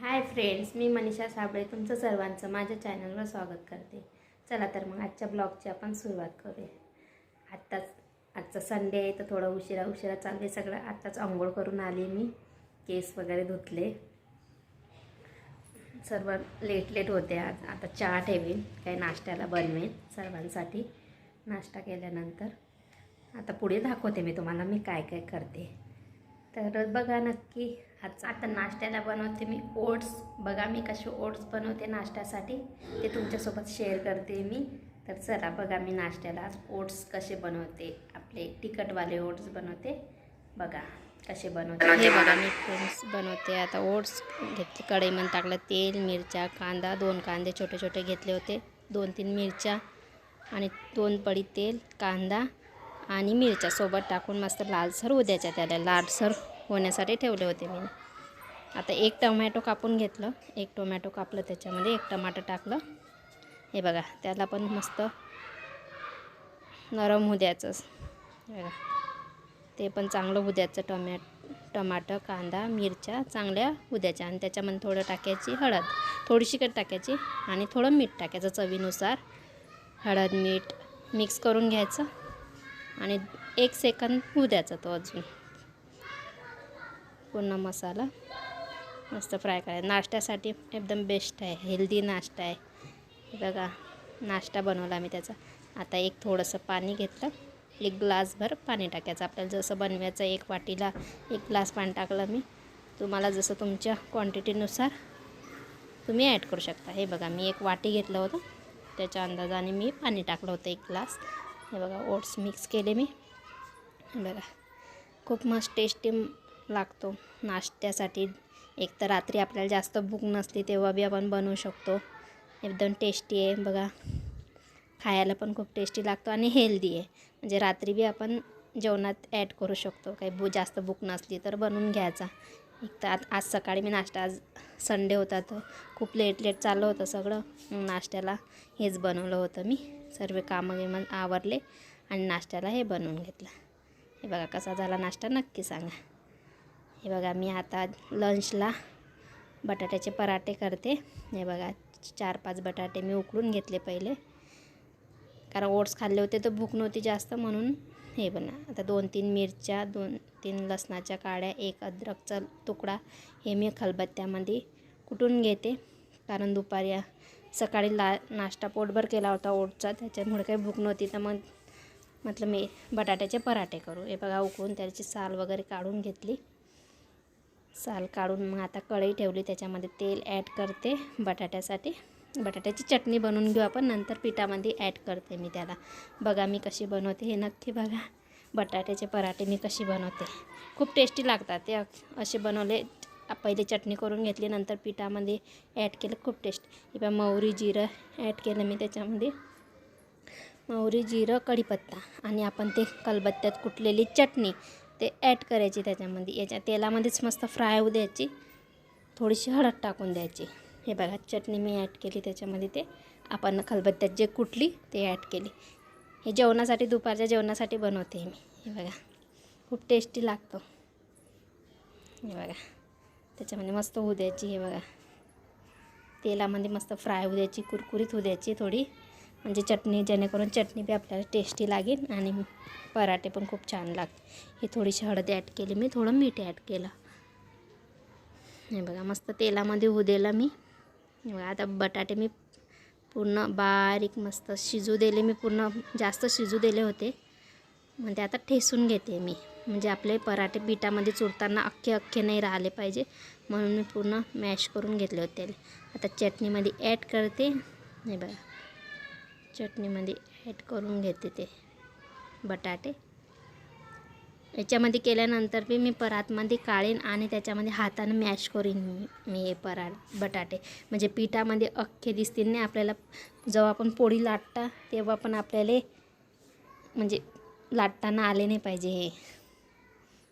हाय friends मी मनीषा साबळे तुमचं सर्वांचं माझ्या चॅनलवर स्वागत करते. चला तर मग आजच्या ब्लॉगची आपण सुरुवात करूया. आत्ताच आजचा संडे आहे तर थोडं उशिरा उशिरा चालू आहे सगळं. आत्ताच आंघोळ करून आली मी केस वगैरे धुतले. सर्व लेट लेट होते आज. आता चहा ठेवीन काही नाश्त्याला बनवेन सर्वांसाठी. नाश्ता केल्यानंतर. आता पुढे दाखवते मी तुम्हाला मी काय काय करते. तर बघा नक्की आज आता नाश्त्याला बनवते मी ओट्स. बघा मी कसे ओट्स बनवते नाश्त्यासाठी. ते तुमच्यासोबत शेअर करते मी. तर चला बघा मी नाश्त्याला आज ओट्स कसे बनवते. आपले तिखटवाले ओट्स बनवते. बघा कसे बनवते. हे बघा मी फ्रेंड्स बनवते. आता ओट्स घेतले कढईमध्ये टाकलं तेल मिरच्या कांदा दोन कांदे छोटे छोटे घेतले होते. दोन तीन मिरच्या आणि दोन पडी तेल कांदा आणि मिरच्यासोबत टाकून मस्त लालसर उद्याच्या त्याला लालसर होण्यासाठी ठेवले होते मी. आता एक टोमॅटो कापून घेतलं. एक टोमॅटो कापलं त्याच्यामध्ये. एक टमाटर टाकलं. हे बघा त्याला पण मस्त नरम होऊ द्यायचं. बघा ते पण चांगलं होऊ द्यायचं. टमॅ टमाटर कांदा मिरच्या चांगल्या उद्याच्या आणि त्याच्यामध्ये थोडं टाकायची हळद. थोडीशी कट टाकायची आणि थोडं मीठ टाकायचं चवीनुसार. हळद मीठ मिक्स करून घ्यायचं. आणि एक सेकंद होऊ द्यायचा तो अजून. पूर्ण मसाला. मस्त फ्राय करायचा. नाश्त्यासाठी एकदम बेस्ट आहे. हेल्दी नाश्ता आहे. बघा नाश्ता बनवला मी त्याचा. आता एक थोडंसं पाणी घेतलं. एक ग्लासभर पाणी टाकायचं. आपल्याला जसं बनवायचं एक वाटीला एक ग्लास पाणी टाकलं मी. तुम्हाला जसं तुमच्या क्वांटिटीनुसार तुम्ही ॲड करू शकता. हे बघा मी एक वाटी घेतलं होतं. त्याच्या अंदाजाने मी पाणी टाकलं होतं एक ग्लास. हे बघा ओट्स मिक्स केले मी. बघा खूप मस्त टेस्टी लागतो नाश्त्यासाठी. एक तर रात्री आपल्याला जास्त भूक नसली तेव्हा बी आपण बनवू शकतो. एकदम टेस्टी आहे बघा. खायला पण खूप टेस्टी लागतो आणि हेल्दी आहे. म्हणजे रात्री बी आपण जेवणात ॲड करू शकतो. काही भू जास्त भूक नसली तर बनवून घ्यायचा. एक तर आज आज सकाळी मी नाश्ता आज संडे होता तर खूप लेट लेट चाललं होतं सगळं. नाश्त्याला हेच बनवलं होतं मी. सर्व कामं गिमं आवरले आणि नाश्त्याला हे बनवून घेतलं. हे बघा कसा झाला नाश्ता नक्की सांगा. हे बघा मी आता लंचला बटाट्याचे पराठे करते. हे बघा चार पाच बटाटे मी उकडून घेतले पहिले. कारण ओट्स खाल्ले होते तर भूक नव्हती जास्त म्हणून हे बना. आता दोन तीन मिरच्या दोन तीन लसणाच्या काड्या एक अद्रकचा तुकडा हे मी खलबत्त्यामध्ये कुटून घेते. कारण दुपारी सकाळी ला नाश्ता पोटभर केला होता ओटचा त्याच्यामुळे काही भूक नव्हती. तर मग म्हटलं मी बटाट्याचे पराठे करू. हे बघा उकळून त्याची साल वगैरे काढून घेतली. साल काढून मग आता कढई ठेवली. त्याच्यामध्ये तेल ॲड करते बटाट्यासाठी. बटाट्याची चटणी बनवून घेऊ आपण. नंतर पिठामध्ये ॲड करते मी त्याला. बघा मी कशी बनवते. हे नक्की बघा. बटाट्याचे पराठे मी कशी बनवते. खूप टेस्टी लागतात ते. असे बनवले. पहिले चटणी करून घेतली. नंतर पिठामध्ये ॲड केलं. खूप टेस्ट हे बघा जिरं ॲड केलं मी त्याच्यामध्ये. मौरी जिरं कढीपत्ता आणि आपण ते कलबत्त्यात कुटलेली चटणी ते ॲड करायची त्याच्यामध्ये. याच्या तेलामध्येच मस्त फ्राय होऊ द्यायची. थोडीशी हळद टाकून द्यायची. हे बघा चटणी मी ॲड केली त्याच्यामध्ये ते. आपण खलबत्त्यात जे कुटली ते ॲड केली. हे जेवणासाठी दुपारच्या जेवणासाठी बनवते मी. हे बघा खूप टेस्टी लागतो. हे बघा त्याच्यामध्ये मस्त होऊ द्यायची हे बघा. तेलामध्ये मस्त फ्राय होऊ द्यायची कुरकुरीत होऊ द्यायची थोडी. म्हणजे चटणी जेणेकरून चटणी बी आपल्याला टेस्टी लागेल आणि पराठे पण खूप छान लागते हे थोडीशी हळद ॲड केली मी थोडं मीठ ॲड केलं. हे बघा मस्त तेलामध्ये होऊ दिलं मी. आता बटाटे मी पूर्ण बारीक मस्त शिजू दिले. मी पूर्ण जास्त शिजू दिले होते. म्हणजे आता ठेसून घेते मी. म्हणजे आपले पराठे पिठामध्ये चुरताना अख्खे अख्खे नाही राहिले पाहिजे. म्हणून मी पूर्ण मॅश करून घेतले होते. आता चटणीमध्ये ॲड करते. नाही बघा. चटणीमध्ये ॲड करून घेते ते बटाटे. याच्यामध्ये केल्यानंतर बी मी परातमध्ये काढीन आणि त्याच्यामध्ये हातानं मॅश करीन मी हे परा बटाटे. म्हणजे पिठामध्ये अख्खे दिसतील नाही आपल्याला. जेव्हा आपण पोळी लाटता तेव्हा पण आपल्याला म्हणजे लाटताना आले नाही पाहिजे हे.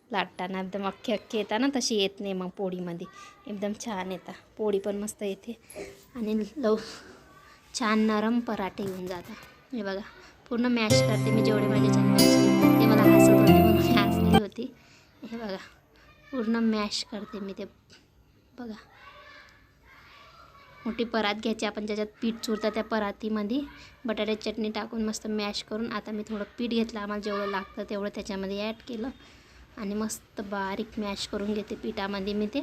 लाटताना एकदम अख्खे अख्खे येतात ना तशी येत नाही मग पोळीमध्ये. एकदम छान येतात पोळी पण मस्त येते. आणि लव छान नरम पराठे येऊन जातात हे बघा पूर्ण मॅश करते मी जेवढे माझ्याच्यात मॅश ते मला हसत हे बघा. पूर्ण मॅश करते मी ते. बघा. मोठी परात घ्यायची. आपण ज्याच्यात पीठ चुरतं त्या परातीमध्ये बटाट्याची चटणी टाकून मस्त मॅश करून आता मी थोडं पीठ घेतलं. आम्हाला जेवढं लागतं तेवढं त्याच्यामध्ये ॲड केलं. आणि मस्त बारीक मॅश करून घेते पिठामध्ये मी ते.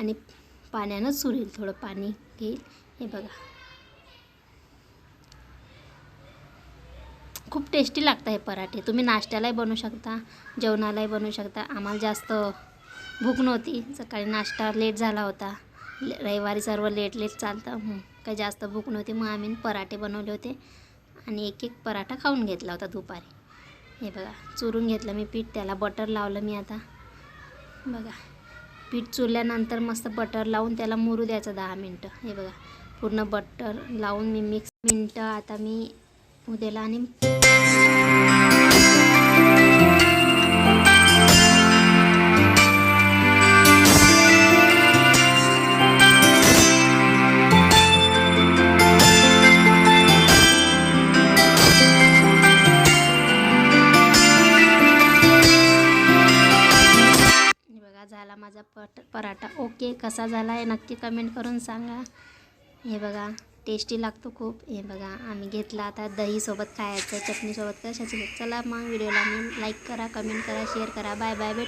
आणि पाण्यानं चुरेल थोडं पाणी घेईल. हे बघा. खूप टेस्टी लागतं हे पराठे. तुम्ही नाश्त्यालाही बनवू शकता जेवणालाही बनवू शकता. आम्हाला जास्त भूक नव्हती. सकाळी नाश्ता लेट झाला होता. ले- रविवारी सर्व लेट लेट चालतं. काही जास्त भूक नव्हती मग आम्ही पराठे बनवले होते. आणि एक एक पराठा खाऊन घेतला होता दुपारी. हे बघा चुरून घेतलं मी पीठ. त्याला बटर लावलं मी आता. बघा पीठ चुरल्यानंतर मस्त बटर लावून त्याला मुरू द्यायचं दहा मिनटं. हे बघा पूर्ण बटर लावून मी मिक्स मिनटं आता मी उद्याला आणि बघा झाला माझा पट पराठा. ओके कसा झाला आहे नक्की कमेंट करून सांगा. हे बघा. टेस्टी लागतो खूप. हे बघा आम्ही घेतला आता दहीसोबत खायचं चटणीसोबत कशाची. चला मग व्हिडिओला मी लाईक करा कमेंट करा शेअर करा. बाय बाय भेट.